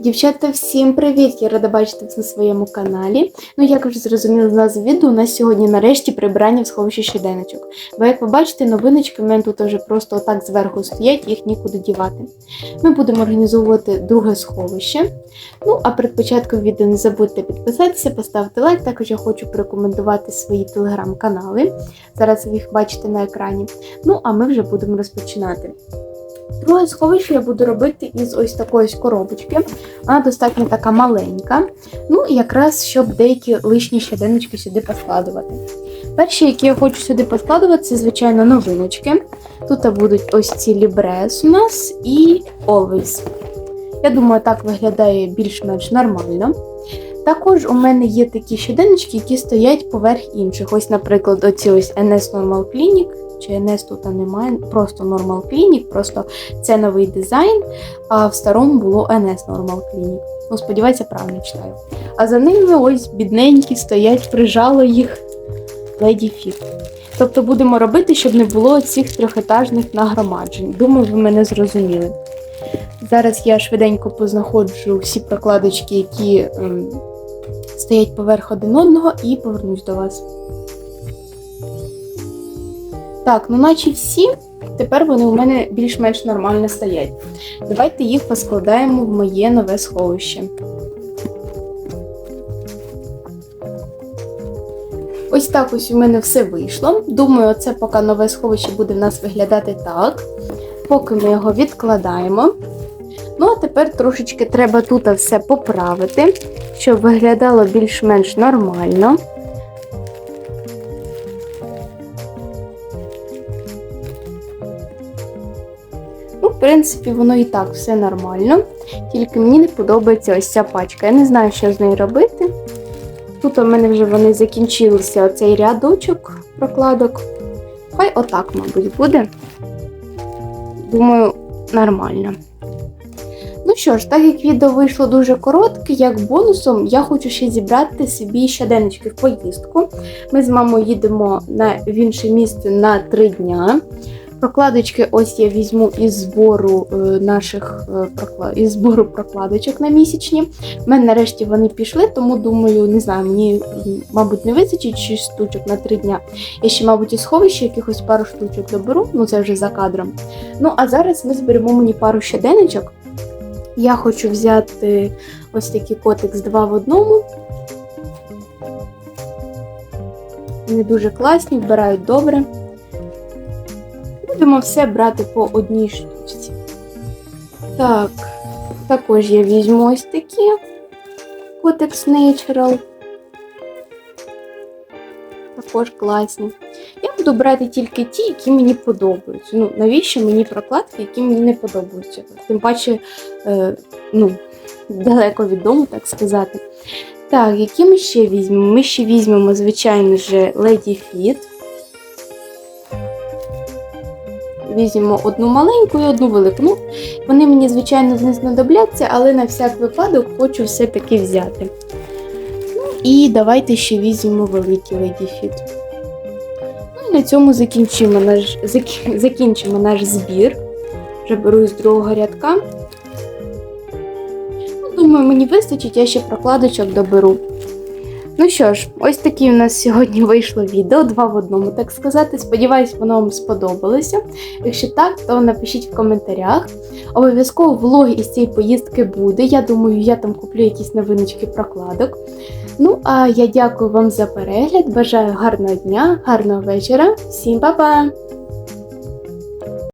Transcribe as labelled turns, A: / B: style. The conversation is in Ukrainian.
A: Дівчата, всім привіт! Я рада бачити вас на своєму каналі. Ну, як вже зрозуміли з назви відео, у нас сьогодні нарешті прибирання в сховищі щоденочок. Бо як ви бачите, новиночки в мене тут вже просто отак зверху стоять, їх нікуди дівати. Ми будемо організовувати друге сховище. Ну, а перед початком відео не забудьте підписатися, поставити лайк. Також я хочу порекомендувати свої телеграм-канали. Зараз ви їх бачите на екрані. Ну, а ми вже будемо розпочинати. Друге сховище я буду робити із ось такої коробочки. Вона достатньо така маленька. Ну, і якраз щоб деякі лишні щоденнички сюди поскладувати. Перші, які я хочу сюди поскладувати, це, звичайно, новиночки. Тут будуть ось ці лібрес у нас і Always. Я думаю, так виглядає більш-менш нормально. Також у мене є такі щоденнички, які стоять поверх інших. Ось, наприклад, оці ось NS Normal Clinic, чи NS тут немає, просто Normal Clinic, просто це новий дизайн, а в старому було NS Normal Clinic. Ну, сподіваюся, правильно читаю. А за ними ось бідненькі стоять, прижало їх Lady Fit. Тобто будемо робити, щоб не було цих трьохетажних нагромаджень. Думаю, ви мене зрозуміли. Зараз я швиденько познаходжу всі прокладочки, які ем, стоять поверх один одного, і повернусь до вас. Так, ну наче всі. Тепер вони у мене більш-менш нормально стоять. Давайте їх поскладаємо в моє нове сховище. Ось так ось у мене все вийшло. Думаю, це поки нове сховище буде в нас виглядати так. Поки ми його відкладаємо. Ну, а тепер трошечки треба тут все поправити, щоб виглядало більш-менш нормально. Ну, в принципі, воно і так все нормально. Тільки мені не подобається ось ця пачка. Я не знаю, що з нею робити. Тут у мене вже вони закінчилися оцей рядочок прокладок. Хай отак, мабуть, буде. Думаю, нормально. Ну що ж, так як відео вийшло дуже коротке, як бонусом, я хочу ще зібрати собі щоденнички в поїздку. Ми з мамою їдемо на, в інше місце на три дня. Прокладочки ось я візьму із збору е, наших е, із збору прокладочок на місячні. У мене нарешті вони пішли, тому думаю, не знаю, мені, мабуть, не вистачить 6 штучок на 3 дня. Я ще, мабуть, із сховища якихось пару штучок доберу, ну це вже за кадром. Ну, а зараз ми зберемо мені пару щоденничок. Я хочу взяти ось такий котекс 2 в одному. Вони дуже класні, вбирають добре. Будемо все брати по одній штучці. Так, також я візьму ось такі Cotex Natural. Також класні. Буду брати тільки ті, які мені подобаються. Ну, навіщо мені прокладки, які мені не подобаються? Тим паче, е, ну, далеко від дому, так сказати. Так, які ми ще візьмемо? Ми ще візьмемо, звичайно ж, Lady Fit. Візьмемо одну маленьку і одну велику. Ну, вони мені, звичайно, не знадобляться, але на всяк випадок хочу все-таки взяти. Ну і давайте ще візьмемо великий Lady Fit. На цьому закінчимо наш, закінчимо наш збір. Вже беру з другого рядка. Ну, думаю, мені вистачить, я ще прокладочок доберу. Ну що ж, ось таке у нас сьогодні вийшло відео, два в одному, так сказати. Сподіваюсь, воно вам сподобалося. Якщо так, то напишіть в коментарях. Обов'язково влог із цієї поїздки буде. Я думаю, я там куплю якісь новиночки прокладок. Ну, а я дякую вам за перегляд. Бажаю гарного дня, гарного вечора. Всім па-па!